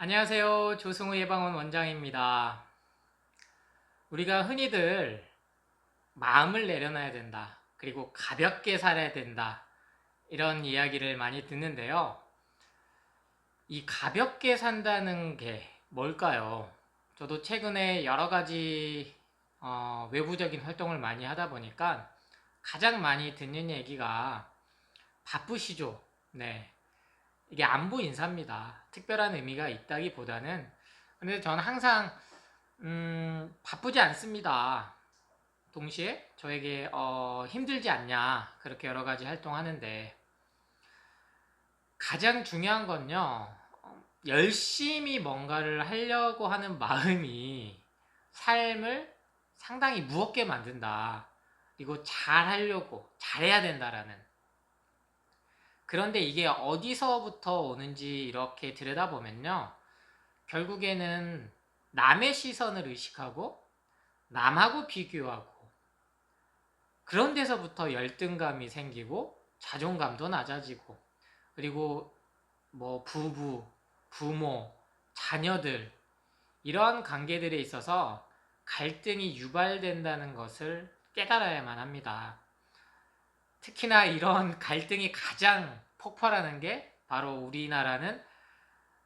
안녕하세요. 조승우 예방원 원장입니다. 우리가 흔히들 마음을 내려놔야 된다. 그리고 가볍게 살아야 된다. 이런 이야기를 많이 듣는데요. 이 가볍게 산다는 게 뭘까요? 저도 최근에 여러 가지 어, 외부적인 활동을 많이 하다 보니까 가장 많이 듣는 얘기가 바쁘시죠? 네. 이게 안부 인사입니다. 특별한 의미가 있다기보다는 근데 저는 항상 음, 바쁘지 않습니다. 동시에 저에게 어, 힘들지 않냐 그렇게 여러 가지 활동하는데 가장 중요한 건요 어, 열심히 뭔가를 하려고 하는 마음이 삶을 상당히 무겁게 만든다. 그리고 잘 하려고 잘해야 된다라는 그런데 이게 어디서부터 오는지 이렇게 들여다보면요. 결국에는 남의 시선을 의식하고 남하고 비교하고 그런 데서부터 열등감이 생기고 자존감도 낮아지고 그리고 뭐 부부, 부모, 자녀들 이러한 관계들에 있어서 갈등이 유발된다는 것을 깨달아야만 합니다. 특히나 이런 갈등이 가장 폭발하는 게 바로 우리나라는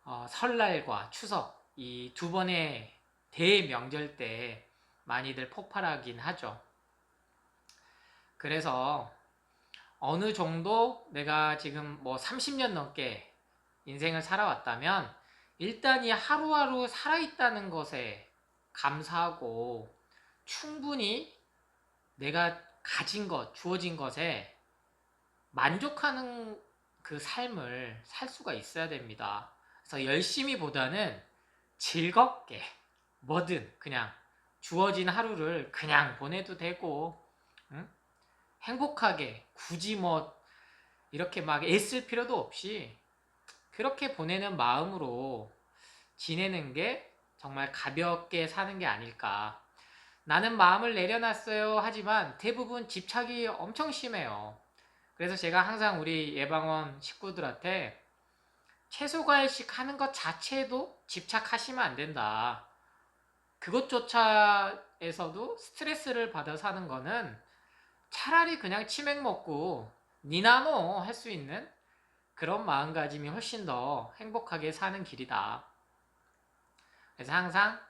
어, 설날과 추석 이 두 번의 대명절 때 많이들 폭발하긴 하죠. 그래서 어느 정도 내가 지금 뭐 30년 넘게 인생을 살아왔다면 일단 이 하루하루 살아있다는 것에 감사하고 충분히 내가 가진 것, 주어진 것에 만족하는 그 삶을 살 수가 있어야 됩니다. 그래서 열심히 보다는 즐겁게 뭐든 그냥 주어진 하루를 그냥 보내도 되고 응? 행복하게 굳이 뭐 이렇게 막 애쓸 필요도 없이 그렇게 보내는 마음으로 지내는 게 정말 가볍게 사는 게 아닐까. 나는 마음을 내려놨어요. 하지만 대부분 집착이 엄청 심해요. 그래서 제가 항상 우리 예방원 식구들한테 채소 과일식 하는 것 자체도 집착하시면 안 된다. 그것조차에서도 스트레스를 받아 사는 거는 차라리 그냥 치맥 먹고 니나노 할 수 있는 그런 마음가짐이 훨씬 더 행복하게 사는 길이다. 그래서 항상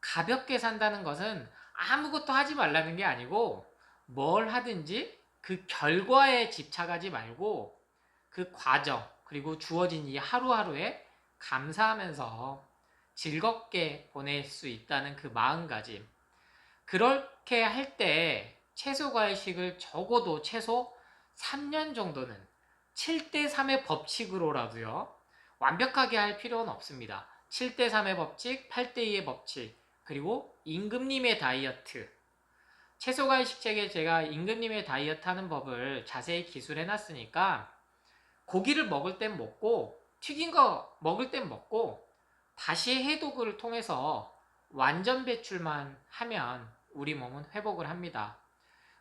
가볍게 산다는 것은 아무것도 하지 말라는 게 아니고 뭘 하든지 그 결과에 집착하지 말고 그 과정 그리고 주어진 이 하루하루에 감사하면서 즐겁게 보낼 수 있다는 그 마음가짐. 그렇게 할 때 채소 과일식을 적어도 최소 3년 정도는 7대3의 법칙으로라도요 완벽하게 할 필요는 없습니다. 7대3의 법칙, 8대2의 법칙 그리고 임금님의 다이어트 채소 과일식 책에 제가 임금님의 다이어트 하는 법을 자세히 기술해 놨으니까 고기를 먹을 땐 먹고 튀긴 거 먹을 땐 먹고 다시 해독을 통해서 완전 배출만 하면 우리 몸은 회복을 합니다.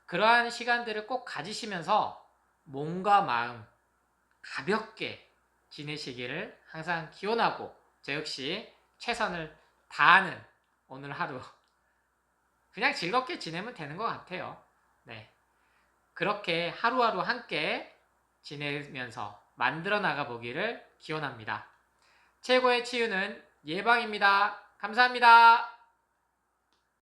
그러한 시간들을 꼭 가지시면서 몸과 마음 가볍게 지내시기를 항상 기원하고 저 역시 최선을 다하는 오늘 하루 그냥 즐겁게 지내면 되는 것 같아요. 네. 그렇게 하루하루 함께 지내면서 만들어 나가 보기를 기원합니다. 최고의 치유는 예방입니다. 감사합니다.